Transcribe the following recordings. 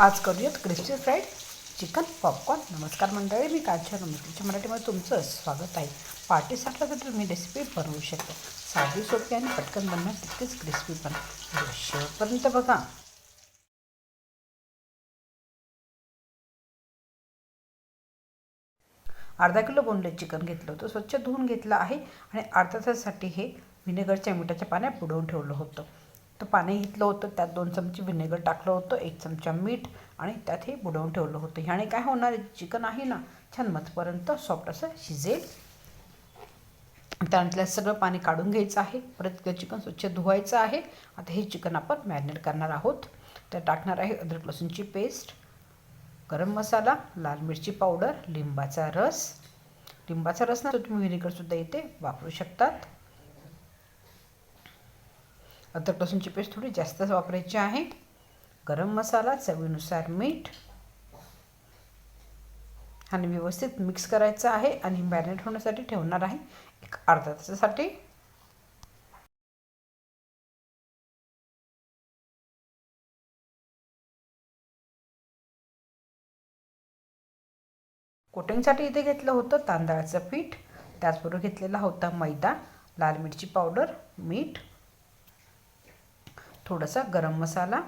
आज करूयात crispy fried chicken popcorn. नमस्कार मंडळी मी कालच्या नमस्कारच्या मराठीमध्ये तुमचं स्वागत आहे. पार्टीसाठी तर तुम्ही रेसिपी बनवू शकता. साधी सोपी आणि पटकन बनणार तितकीच क्रिस्पी पण शेवटपर्यंत बघा. अर्धा किलो बोनलेस चिकन घेतलं होतं. स्वच्छ धुवून घेतलं आहे आणि अर्धा तासासाठी हे व्हिनेगरच्या मिठाच्या पाण्यात बुडवून ठेवलं होतं. तर पाणी घेतलं होतं त्यात दोन चमचे व्हिनेगर टाकलं होतं एक चमचा मीठ आणि त्यात हे बुडवून ठेवलं होतं. ह्याने काय होणार? चिकन आहे ना छान मतपर्यंत सॉफ्ट असं शिजेल. त्यानंतर सगळं पाणी काढून घ्यायचं आहे. परत चिकन स्वच्छ धुवायचं आहे. आता हे चिकन आपण मॅरिनेट करणार आहोत. तर टाकणार आहे अद्रक लसूणची पेस्ट गरम मसाला लाल मिरची पावडर लिंबाचा रस. लिंबाचा रस ना तुम्ही व्हिनेगरसुद्धा इथे वापरू शकतात. अद्रक लसूणची पेस्ट थोडी जास्तच वापरायची आहे. गरम मसाला चवीनुसार मीठ. आणि व्यवस्थित मिक्स करायचं आहे आणि मॅरिनेट होण्यासाठी ठेवणार आहे एक अर्धा तासासाठी. कोटिंगसाठी इथे घेतलं होतं तांदळाचं पीठ. त्याचबरोबर घेतलेला होता मैदा लाल मिरची पावडर मीठ. थोडासा गरम मसाला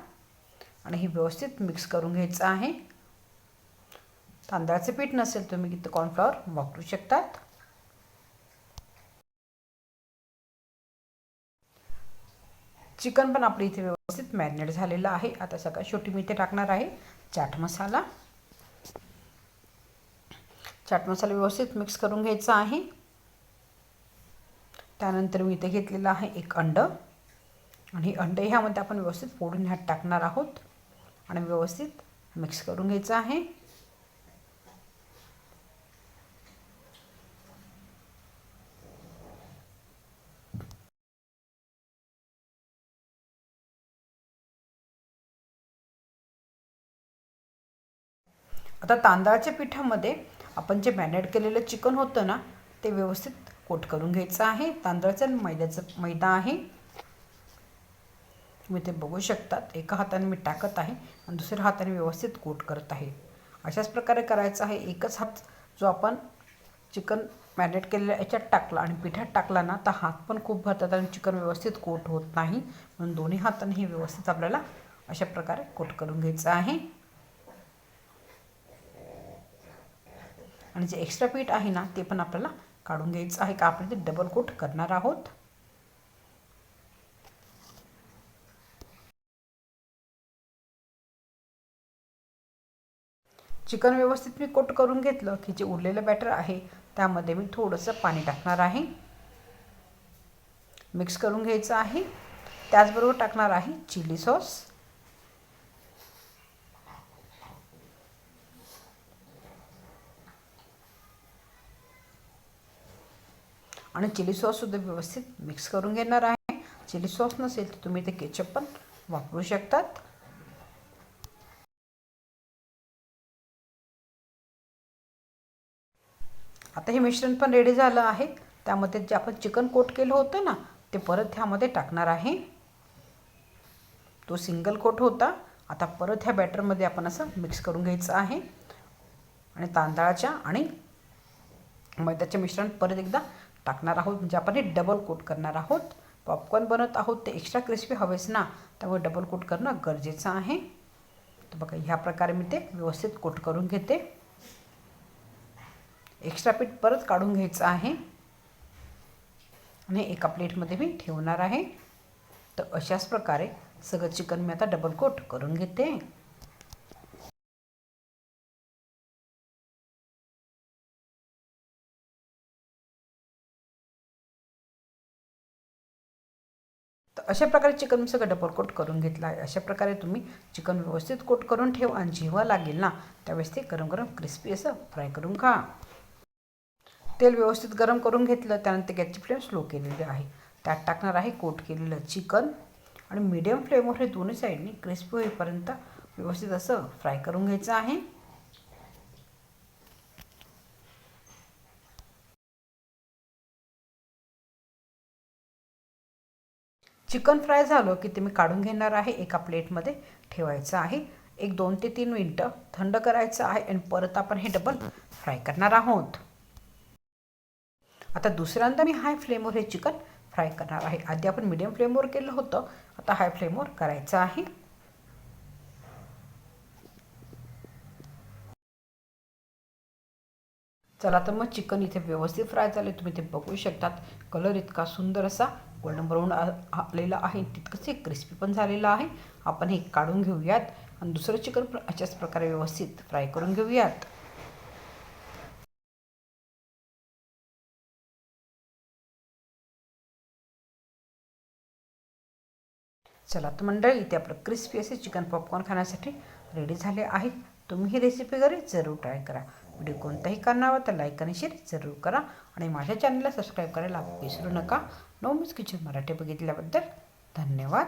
आणि हे व्यवस्थित मिक्स करून घ्यायचं आहे. तांदळाचं पीठ नसेल तुम्ही इथं कॉर्नफ्लॉवर वापरू शकतात. चिकन पण आपलं इथे व्यवस्थित मॅरिनेट झालेलं आहे. आता सगळ्यात शेवटी मी इथे टाकणार आहे चाट मसाला. चाट मसाला व्यवस्थित मिक्स करून घ्यायचा आहे. त्यानंतर मी इथे घेतलेलं आहे एक अंडं. आणि अंडे ह्यामध्ये आपण व्यवस्थित फोडून ह्यात टाकणार आहोत. आणि व्यवस्थित मिक्स करून घ्यायचं आहे. आता तांदळाच्या पिठामध्ये आपण जे मॅरिनेट केलेलं चिकन होतं ना ते व्यवस्थित कोट करून घ्यायचं आहे. तांदळाचं मैद्याचं मैदा आहे. तुम्ही ते बघू शकतात. एका हाताने मी टाकत आहे आणि दुसऱ्या हाताने व्यवस्थित कोट करत आहे. अशाच प्रकारे करायचं आहे. एकच हात जो आपण चिकन मॅरिनेट केलेल्या याच्यात टाकला आणि पिठात टाकला ना तर हात पण खूप भरतात आणि चिकन व्यवस्थित कोट होत नाही. म्हणून दोन्ही हाताने हे व्यवस्थित आपल्याला अशा प्रकारे कोट करून घ्यायचं आहे. आणि जे एक्स्ट्रा पीठ आहे ना ते पण आपल्याला काढून घ्यायचं आहे. का आपण ते डबल कोट करणार आहोत. चिकन व्यवस्थित मी कोट करून घेतलं की जे उरलेलं बॅटर आहे त्यामध्ये मी थोडंसं पाणी टाकणार आहे. मिक्स करून घ्यायचं आहे. त्याचबरोबर टाकणार आहे चिली सॉस आणि चिली सॉससुद्धा व्यवस्थित मिक्स करून घेणार आहे. चिली सॉस नसेल तर तुम्ही ते केचप पण वापरू शकतात. आता हे मिश्रण पण रेडी झालं आहे. त्यामध्ये जे आपण चिकन कोट केलं होतं ना ते परत ह्यामध्ये टाकणार आहे. तो सिंगल कोट होता. आता परत ह्या बॅटरमध्ये आपण असं मिक्स करून घ्यायचं आहे. आणि तांदळाच्या आणि मैद्याचे मिश्रण परत एकदा टाकणार आहोत. म्हणजे आपण हे डबल कोट करणार आहोत. पॉपकॉर्न बनवत आहोत ते एक्स्ट्रा क्रिस्पी हवेच ना त्यामुळे डबल कोट करणं गरजेचं आहे. तर बघा ह्या प्रकारे मी ते व्यवस्थित कोट करून घेते. एक्स्ट्रा पीठ परत काढून घ्यायचं आहे. आणि एका प्लेटमध्ये मी ठेवणार आहे. तर अशाच प्रकारे सगळं चिकन मी आता डबल कोट करून घेते. तर अशा प्रकारे चिकन मी सगळं डबल कोट करून घेतलं आहे. अशा प्रकारे तुम्ही चिकन व्यवस्थित कोट करून ठेवा. आणि जेव्हा लागेल ना त्यावेळेस ते गरम गरम क्रिस्पी असं फ्राय करून खा. तेल व्यवस्थित गरम करून घेतलं त्यानंतर गॅसची फ्लेम स्लो केलेली आहे. त्यात टाकणार आहे कोट केलेलं चिकन आणि मीडियम फ्लेमवर हे दोन्ही साईडनी क्रिस्पी होईपर्यंत व्यवस्थित असं फ्राय करून घ्यायचं आहे. चिकन फ्राय झालं की ते मी काढून घेणार आहे एका प्लेटमध्ये ठेवायचं आहे. एक दोन ते तीन मिनटं थंड करायचं आहे आणि परत आपण हे डबल फ्राय करणार आहोत. आता दुसऱ्यांदा मी हाय फ्लेमवर हे चिकन फ्राय करणार आहे. आधी आपण मिडियम फ्लेमवर केलं होतं. आता हाय फ्लेमवर करायचं आहे. चला तर मग चिकन इथे व्यवस्थित फ्राय झाले. तुम्ही ते बघू शकतात. कलर इतका सुंदर असा गोल्डन ब्राऊन आलेला आहे. तितकंच हे क्रिस्पी पण झालेलं आहे. आपण हे काढून घेऊयात. आणि दुसरं चिकन पण अशाच प्रकारे व्यवस्थित फ्राय करून घेऊयात. चला तर मंडळी इथे आपलं क्रिस्पी असे चिकन पॉपकॉर्न खाण्यासाठी रेडी झाले आहेत तुम्ही ही रेसिपी घरी जरूर ट्राय करा. व्हिडिओ कोणताही कारणावर तर लाईक आणि शेअर जरूर करा. आणि माझ्या चॅनलला सबस्क्राईब करायला विसरू नका. नो मिस किचन मराठी बघितल्याबद्दल धन्यवाद.